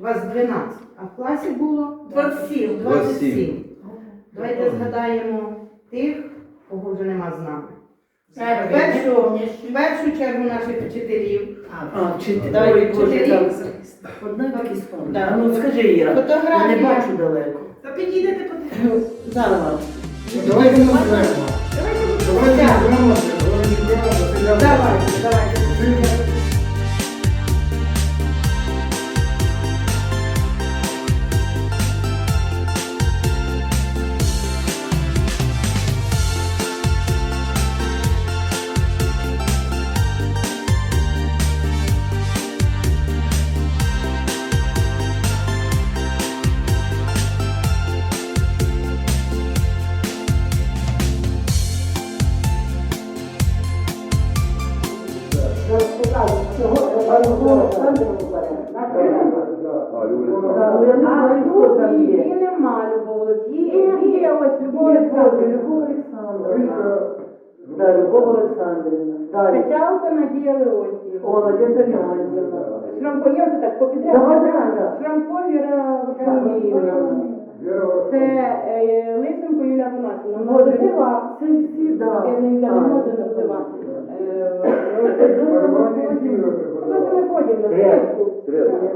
вас 12, а в класі було 27. 27. Давайте згадаємо тих, кого вже нема з нами. В першу, в першу чергу наших вчителів. А, вчитель. Давай, Ой, Боже, вчителі. так. Одна такі спомни. Да. Ну скажи, Іра, я не Фотографія. бачу далеко. Та підійдете по Зараз. Давайте ми Давайте Давайте, давайте. Ну,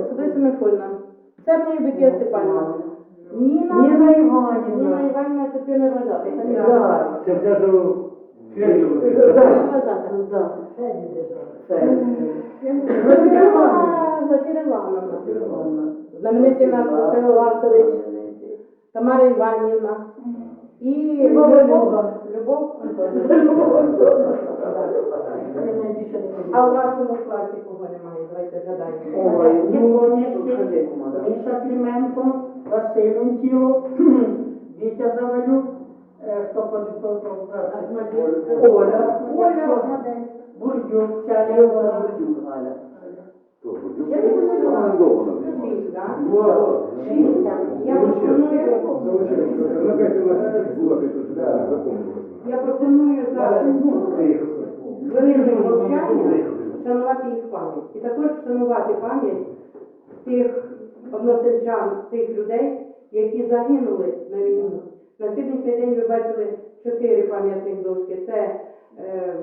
Сюди Семифодівна. Це моя Бекія Степанівна. Ніна. Ніна Ніна Іванівна. Іванівна це піонер вважати. Да. Це те, що. Да. Івановна. Знамениті наш Василь Ларсович. Тамара Іванівна. І Любов. Любов А в вашому класі Давайте згадаємо. Ой, ну, Повністю. скажи, кума, да. Міша Клименко, Василь Унтіло, Вітя Завалюк, е, хто подивився Оля, Оля, Бурдюк, ця Галя. Шість, так? Шість. Я пропоную, я пропоную зараз хвилину мовчання вшанувати їх пам'ять. І також вшанувати пам'ять тих односельчан, тих людей, які загинули на війні. На сьогоднішній день ви бачили чотири пам'ятних дошки. Це е,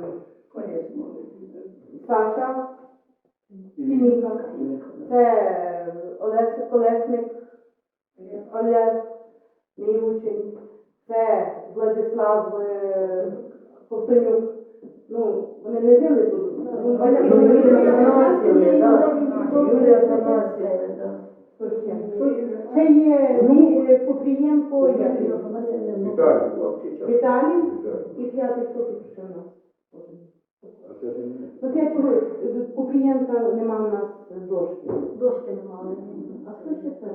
Саша Фініка, це Олег Колесник, Олег, мій учень, це Владислав е, Ковтонюк. Ну, вони не жили тут. Ну, Юлія жили. Афанасьєвна, да. Юлія Афанасьєвна, да. Це є мій е, Купрієнко Юрій. Віталій і п'ятий хто тут ще у нас? Ну, п'ять чоловік. Купрієнка нема в нас дошки. Дошки немає. А хто ще це?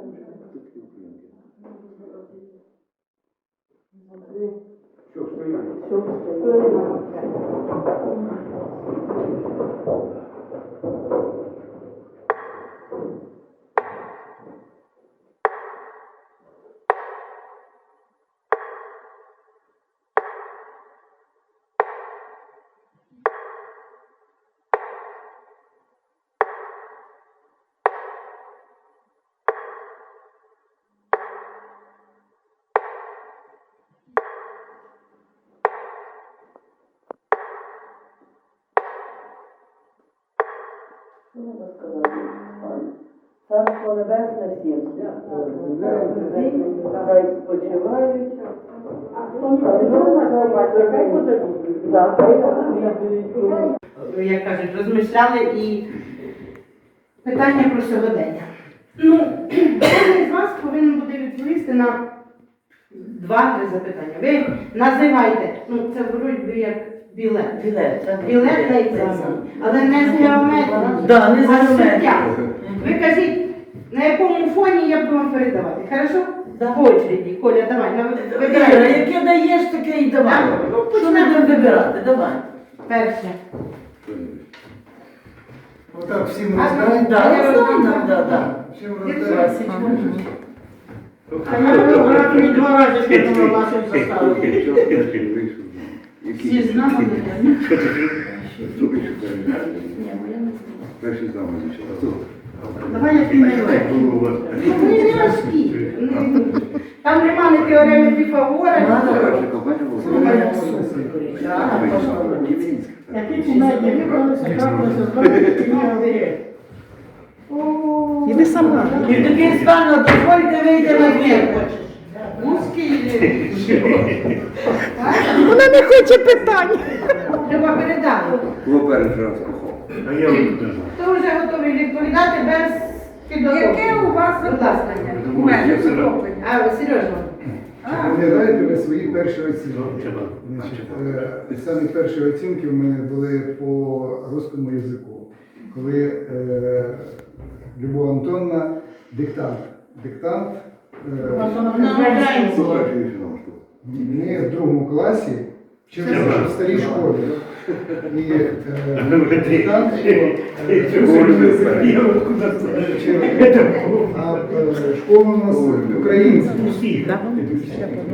Хвилина мовчання. Thank you. Царство небесне всім. Хай спочивають. Як кажуть, розмишляли і питання про сьогодення. Ну, кожен з вас повинен буде відповісти на два-три запитання. Ви називайте, ну це вроді як білет. Білет. не Білет на екзамен, але не з геометрії. Да, не з а з геометрії. життя. Ви кажіть, на якому фоні я буду вам передавати. Хорошо? Да. По очереді. Коля, давай, Віра, вибирай. яке даєш, таке і давай. Так, ну, Що почнемо. будемо вибирати? Давай. Перше. Отак всім А, роздають. Да, я знаю, да, да. Всім роздають. А я географію два рази не. Давай я піднімаю. Ну, не. Ну, Там нема ні теореми Піфагора, ні компанія Які кумедні виконалися, трапилися з і не говорять. Іди сама. І такий стан, дозвольте вийти на двір. Музький. Вона не хоче питань. Треба передати. Перший раз кохав? Хто вже готовий відповідати без підготовки? Яке у вас запитання? У мене захоплення. А, Сережа. Пам'ятаєте ви свої перші оцінки? Значить, е, Самі перші оцінки в мене були по русскому язику. Коли е, Любов Антонна диктант. Диктант е? Ми в другому класі вчилися в старій школі. І е, диктант е, а е, школа у нас українська.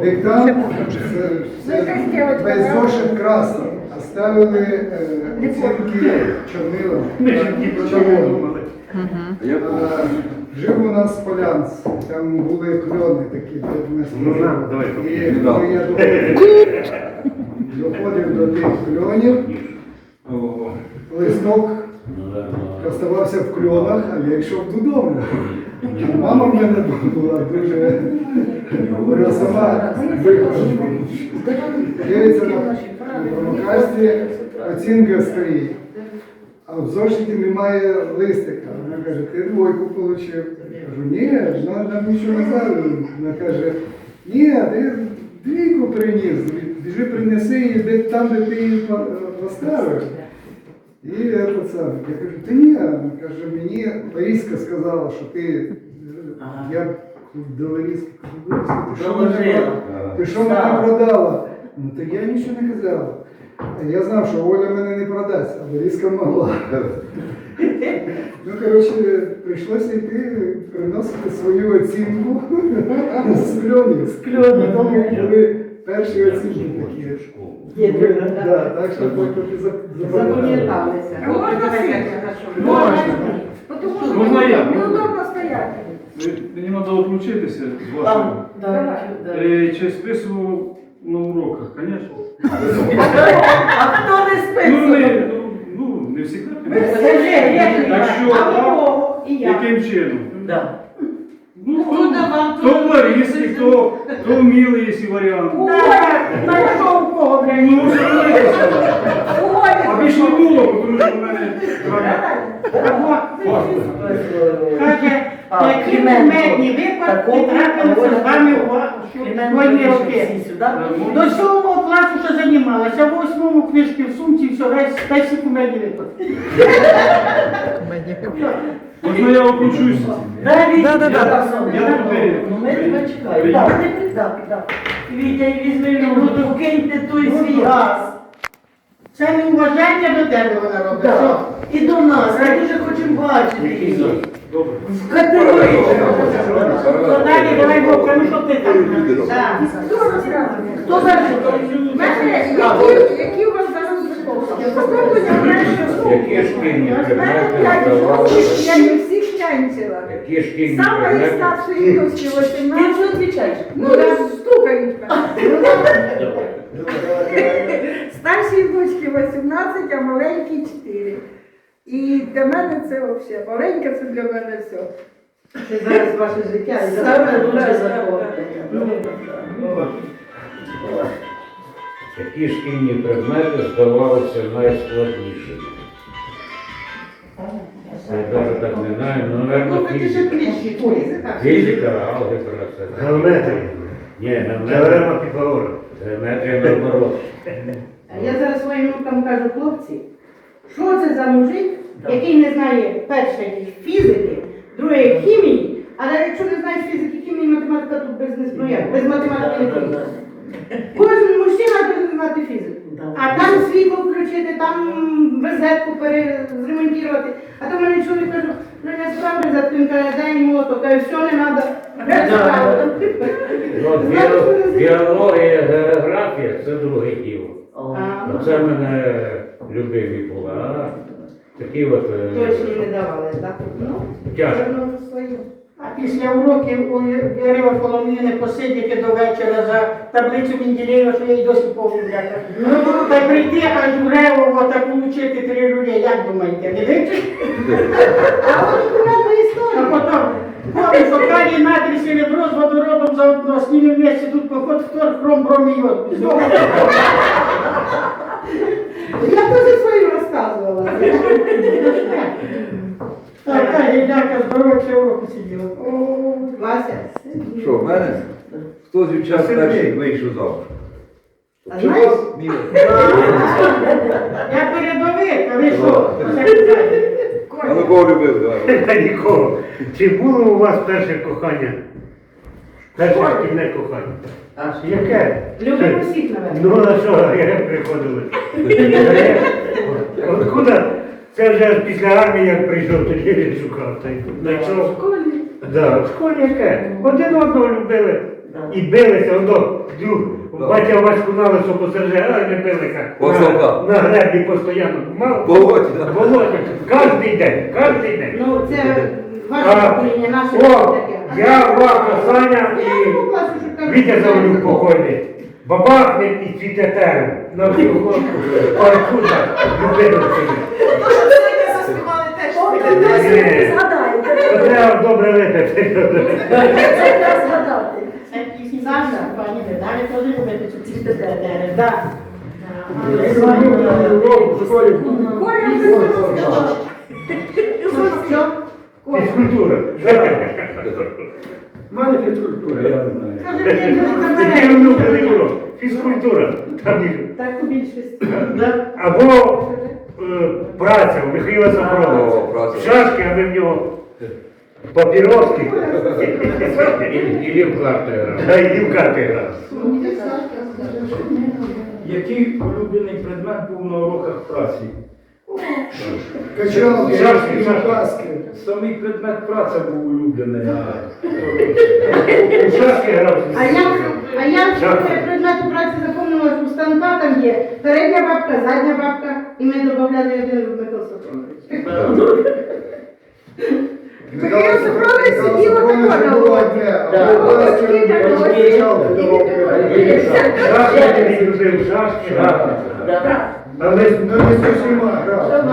Диктант це, це весь зошит красний, а ставили е, оцінки я А, Жив у нас полянц, там були кльони такі, де ми Ну, на, давай, І коли я доходив, доходив до тих кльонів, листок оставався в кльонах, а я йшов додому. Мама в мене була дуже говорила сама виходила. Дивиться на промокасті, оцінка стоїть. В зошиті немає листика. Вона каже, ти двойку отримав. Я кажу, ні, вона нам нічого не каже. Вона каже, ні, ти двійку приніс, біжи принеси її там, де ти її по- поставив. І це саме. Я кажу, та ні, вона каже, мені Ларіска сказала, що ти. Я до Ларіски кажу, ти що мене- ти продала? Ну то я нічого не казав. Я знав, що Оля мене не продасть, а Ларіска могла. Ну, коротше, прийшлося йти приносити свою оцінку з кльонів. З кльонів. Тому були перші оцінки такі. Да, Так що. Запам'яталися. Можна Можна. Можна я? Неудобно стояти. Мені треба відключитися з да. Е, Чи списував на уроках, звісно. А хто не Ну, списував? не, ну, ну, не завжди. Скажи, як Якщо а так, кого? Ну, Хто давав, то в Ларисі, то, то в Мілі є варіант. Знайшов у кого, блядь. Ну, вже Лариса. А більше не було, тому що в мене Каже, А, які Клименко. кумедні випадки Такого, трапилися з вами у пише роки. До сьомого класу ще займалася, в восьмому книжки в сумці, все, весь, весь кумедні випадки. Можна я включусь? Да, Вітя, Да, да, да. я сам. Я туди. Ну, ми тебе чекаємо. Так, ти придав, так. Вітя, і візьми ну, покиньте той свій газ. Це не неуваження до тебе вона робить. Що? Так. І до нас, ми дуже хочемо бачити її. Добре. То далі давай Бог, ну що ти там? Так. Хто зараз? Мене, які, які у вас Які шкільні Я не всіх нянчила. Які шкільні Самої предмети? старшої дочки Ти 18. вже відвічаєш? Ну, стукають мене. Старшій дочці 18, а маленькій 4. І для мене це взагалі, маленька це для мене все. Це зараз ваше життя, і Саме, лучше так, захоплення. Ну, Які шкільні предмети здавалися найскладнішими? Я навіть так не знаю, ну, мабуть, фізика. Фізика, алгебра, це. Геометрія. Ні, не Теорема Піфагора. Геометрія наоборот. Я зараз своїм внукам кажу, хлопці, що це за мужик, який не знає першої фізики, другої хімії, але якщо не знаєш фізики, хімії, математика тут без ну як, без математики не прийде. Кожен знати фізику. А там світло включити, там розетку перезремонтувати. А то в мене чоловік каже, ну не справді за тим каже, дай моток, каже, все не треба. Ну, Біологія, географія це друге діло. О. Оце мене любимі були, а такі от е, Точно не давали, так? Ну, тяжко. А після уроків у Віри Варфоломіни посидіти до вечора за таблицю Менделєєва, що я й досі пам'ятаю. Ну, та прийти аж в Ревово та получити три рулі, як думаєте, не вивчить? А от курятна А потім, помню, що калій натрій серебро з водородом заодно, з ними вместе тут поход, хто хром броміот. Я теж свою розказувала. Так, так, гіляка здоров'я року сиділа. Вася, Що, в мене? Хто з дівчат перший вийшов замуж? а знаєш? Я передовик, а ви що? А ну любив, давай. Та нікого. Чи було у вас перше кохання? Перше шкільне кохання? А Яке? Любимо всіх, напевно. Ну на що як приходили? Откуда? Це вже після армії, як прийшов, тоді він шукав. Та й знайшов. Да, в школі яке? Один одного любили. І билися, одно, друг, батя Ваську на лисо посерже, а не билися. По. На, на греблі постійно. Мав? Болоті, да. Болоті. Кожний день, кожний день. Ну, це ваше покоління, наше О, таке. я, Вака, Саня і Вітя Заволюк покойний. Бабахне і цвіте. На всю. Ні. То треба добре випити. Це пісні Саша, пані Бедалі теж любите. Да. Фізкультура. Мене фізкультура, я не знаю. Таке внука не було. Фізкультура. Там їх. Так у більшості. Або е, праця у Михайла О, Сафронова. праця. Шашки, а ви в нього папіроски. І в карти грав. Та й в карти грав. Який улюблений предмет був на уроках праці? Качалки, Шашки, шашки. паски. Самий предмет праця був улюблений. У шашки грав. А я, а я в предмету праці запомнила, що у станка там є передня бабка, задня бабка, і ми додавали один в Микола Сафронович. Михайло Сафронович сидів отако на качалки такі. давав. Шашки шашки Але Ну усіма грав.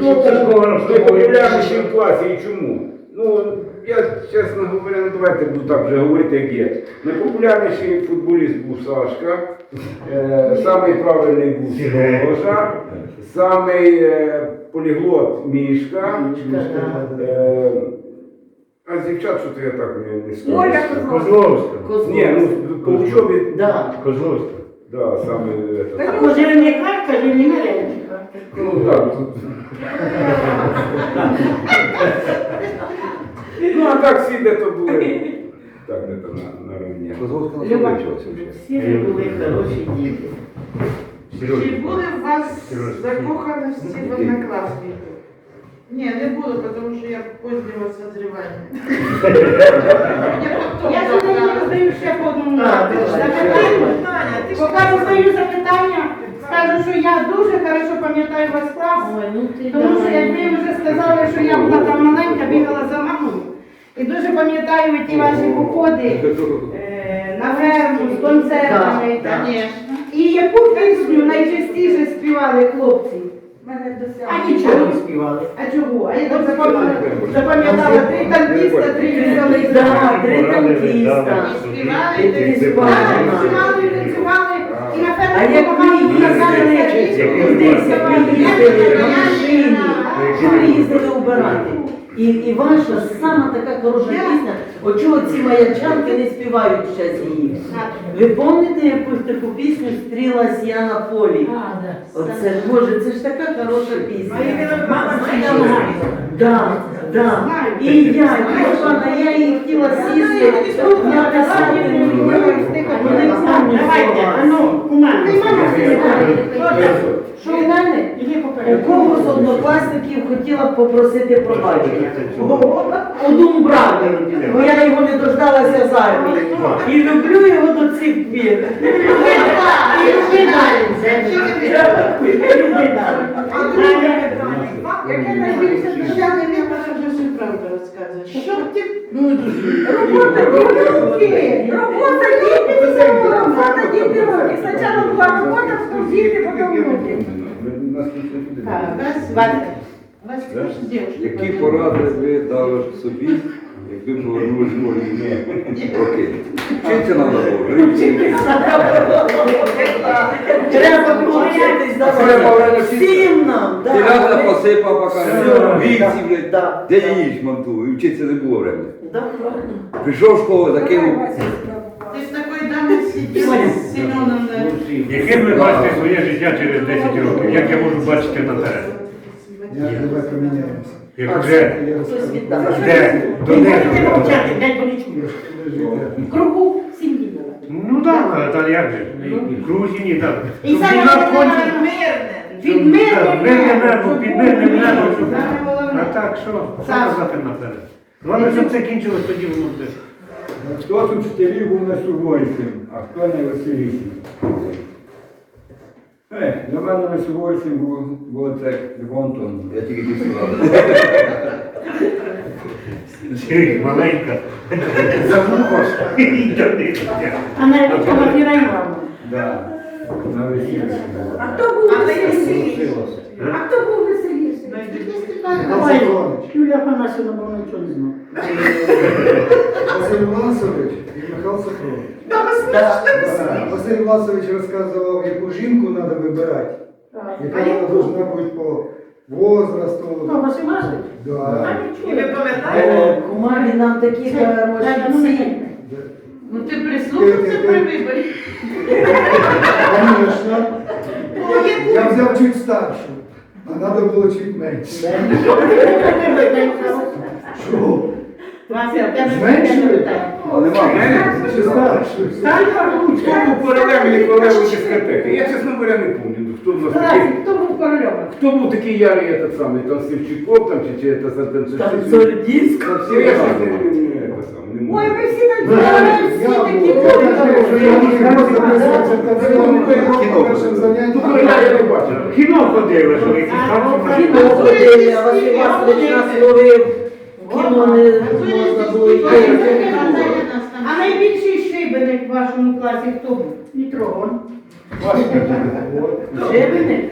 ну, хто в? Найпопулярніший в класі і чому? Ну, я, чесно говоря, ну давайте буду так вже говорити, як є. Найпопулярніший футболіст був Сашка, е, самий правильний був Сережа, самий е, поліглот Мішка. Е, а з дівчат, що то я так не, не скажу. Оля Козловська. Ні, ну по учобі, Да. Козловська. Да, саме. е, А може не карта, чи не Маренчика? Ну так, тут. Ну, а так всі де то були. Так, де то на, на рівні. Люба. Всі ви були хороші діти. Чи були в вас закоханості в однокласників? Ні, не було, тому що я позднього созрівання. Я сьогодні не роздаю ще по одному запитанню. Поки роздаю запитання, скажу, що я дуже хорошо пам'ятаю ваш клас. Ну Тому що як ви вже сказали, що я була там маленька, бігала за мамою. І дуже пам'ятаю ті ваші походи е, на ферму з концертами. І яку пісню найчастіше співали хлопці? Мене Ані нічого не співали. А чого? А я там запам'ятала, запам'ятала три танкіста, три веселих. Да, три танкіста. І співали, і співали, Так, танцювали, і на А фермі як їздили на машині, що ви їздили убирати. І, і ваша сама така хороша пісня, от чого ці маячанки не співають зараз її. Ви пам'ятаєте якусь таку пісню «Стрілась я на полі? Оце Боже, це ж така хороша пісня. Да, да. І я, Івана, я її хотіла сісти, написати, ну, не помню Давайте, ну, кума. Що в мене? У кого з однокласників хотіла б попросити пробачення? У Думбрави, бо я його не дождалася з армії. І люблю його до цих пір. Яке найбільше дешеве, не вже всю правду розказувати. Що ти Робота діти Робота діти Робота діти руки. Спочатку була робота, потім діти, потім внуки. Вас звати? Вас теж дівчинка. Які поради ви дали собі, якби повернули школьні роки? Вчиться нам було, вчитися. Треба вчитись давати. Всім нам, Теляга да. посипав, Все. вівці, де їж манту, і вчитися не було времени. Прийшов в школу, закинув. Ти з такою дамою сиділа з Семеном. Яким ви бачите своє життя через 10 років? Як я можу бачити наперед? Я давай поміняємося. Вже Хтось віддав. де до них. в кругу сім'ї? Ну так, та як же? І Крузіні, так. І Щоб саме головне. Мирне. Під Так, Мирне небо, під було мирним мир. небом. щоб- А так що? Що Так. казати наперед? Головне, щоб це кінчилось, тоді воно буде. Хто з учителів був найсуворішим, а хто найвеселішим? Е, Для мене найсуворішим був, був це Левонтон. Я тільки ті сказав. Маленька. За вухо ж. А навіть Фотографіра Івана. Да. На весіллі. А хто був веселіший? А хто був веселіший? Юлія Афанасівна, бо вона нічого не знала. Василь Власович і Михайло Соколович. Да. Василь Власович розказував, яку жінку треба вибирати. Яка вона повинна бути по возрасту. Хто, Василь Васильович? Да. І ви пам'ятаєте? Кумарі нам такі хороші. Ну ти прислухався при виборі. Конечно. Я взяв чуть старшу, а треба було чуть менше. Що? Вася, в тебе Зменшили? питання. А нема мене? Чи старшу? Хто був королем і королевою дискотеки? Я, чесно говоря, не пам'ятаю, хто в нас такий. Хто був корольом? Хто був такий ярий этот самий, там Сівчиков, там, чи, чи це не, це не. Ой, ви всі танцювали, всі такі Я кажу, що я були. не можу записуватися в танцювальний Кіно. першим заняттям. Ну, я, я не бачив. Кіно ходили, що якісь хороші. Кіно ходили, а Василь Васильович нас ловив. Кіно не можна було йти. А найбільший шибеник в вашому класі хто був? Мітрогон. Жебини?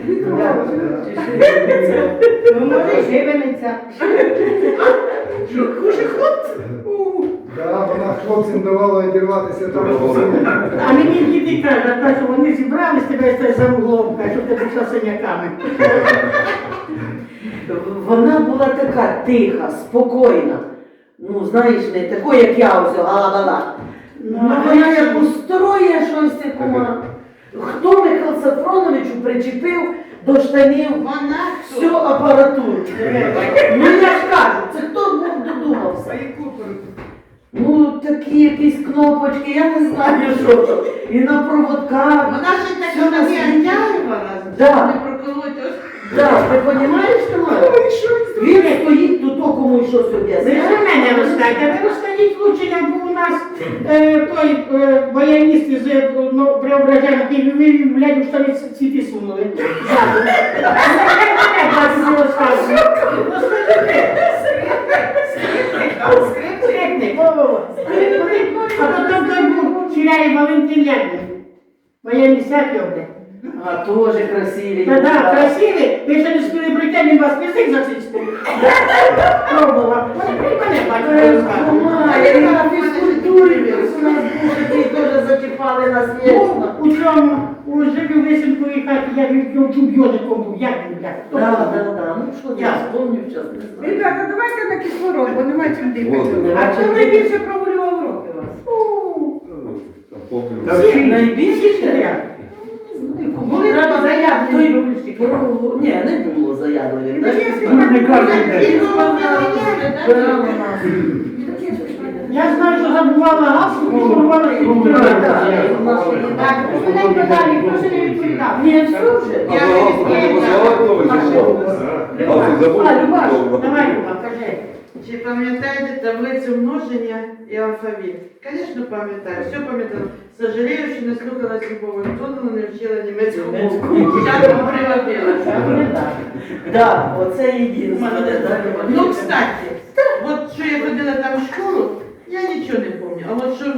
Ну, може, шибениця. Хуже хлопці. Да, вона хлопцям давала одірватися там. А мені діти кажуть, що вони зібрались тебе за углом, що ти пішла синяками. Вона була така тиха, спокійна. Ну, знаєш, не такою, як я ось, гала-гала. Ну, вона як устроє щось такого. Хто Михайло Сафроновичу причепив до штанів Вона всю апаратуру? Ну я ж кажу, це хто був додумався? Ну, такі якісь кнопочки, я не знаю, що то. І на проводках. Вона ще Все така на тобі світі. антягувала. Да. Не проколоть. Так, ти розумієш, Тамара? Він стоїть тут то комусь щось Ви об'ясняє. за мене розкажете, ви розкажіть лучше, як був у нас е, той е, воєніст із е, ну, Преображенок, і ви блядь, у штани цвіти сунули. Ззаду. Як вас не розказує? Скрипник, во-во-во. А потім той був Чиряй Валентин Ягнін. Воєнний всякий, блядь. А, тоже красиві. Та да, красиві, ви ще не спіли прийти, він вас язик зацистив. Пробував. Вони при мене бачили. Має, на фізкультурі у нас такий теж зачіпали нас вічно. У цьому, у живі висінковій хаті, я його чув йожиком був, як він, як? Да, да, да. Ну що, я вспомню зараз. Ребята, давайте на кислород, бо немає чим дихати. А хто найбільше прогулював уроки у вас? Найбільше всі школяри. Кому треба заявити? Той про- Ні, не було заяви. Ну, не кожен день. Я знаю, що забувала гасло, забувала Так, швиденько далі, хто не відповідав? Ні. А загалом не Любаш, давай, Люба, кажи. Чи пам'ятаєте таблицю множення і алфавіт? Звісно, пам'ятаю, все пам'ятаю. Сожалею, що не слухалась Любові Антоновну, не вчила німецьку мову. Я вам приводила. Так, оце єдине. Ну, кстати, вот що я ходила там в школу, я нічого не помню. А вот що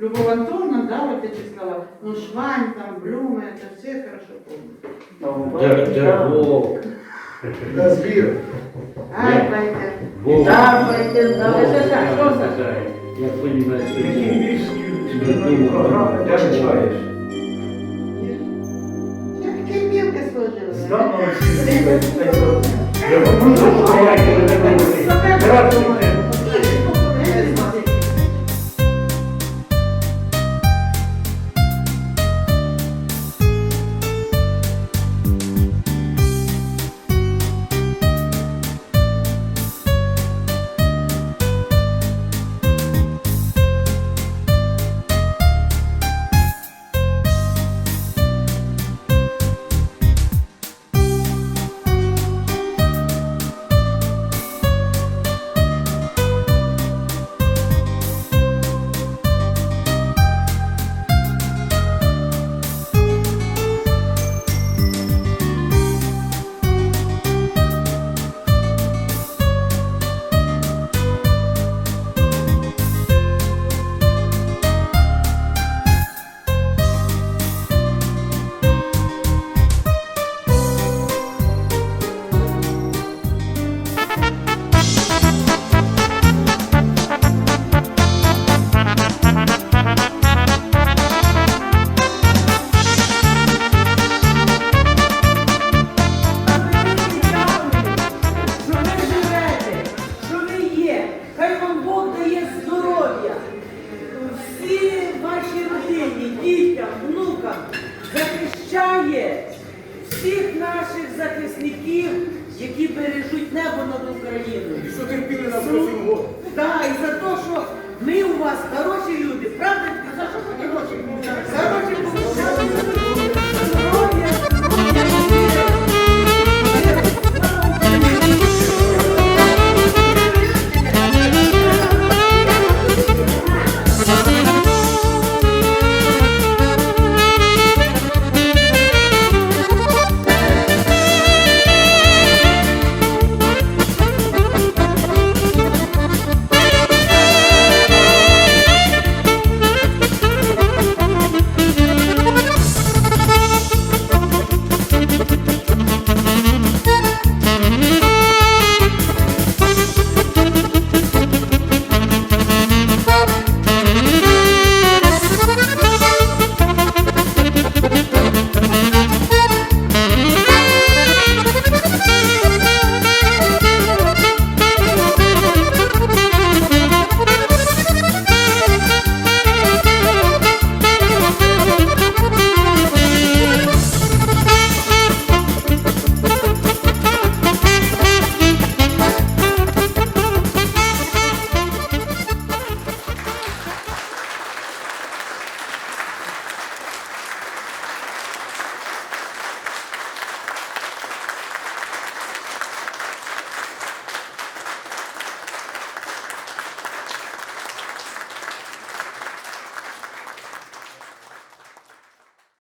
Любов Антоновна, да, вот эти слова, ну, швань, там, блюма, это все я хорошо помню. Дервок. На збір. Ай, пойдем. Вовк. Давайте, давайте, що це? Я понимаю, програми, де ти читаєш? Я такая мелко сложилась. Здавно попрошу, що я не говорю. захисників, які бережуть небо над Україною. І що терпіли нас Су... Так, і за те, що ми у вас хороші люди, правда? За що хороші?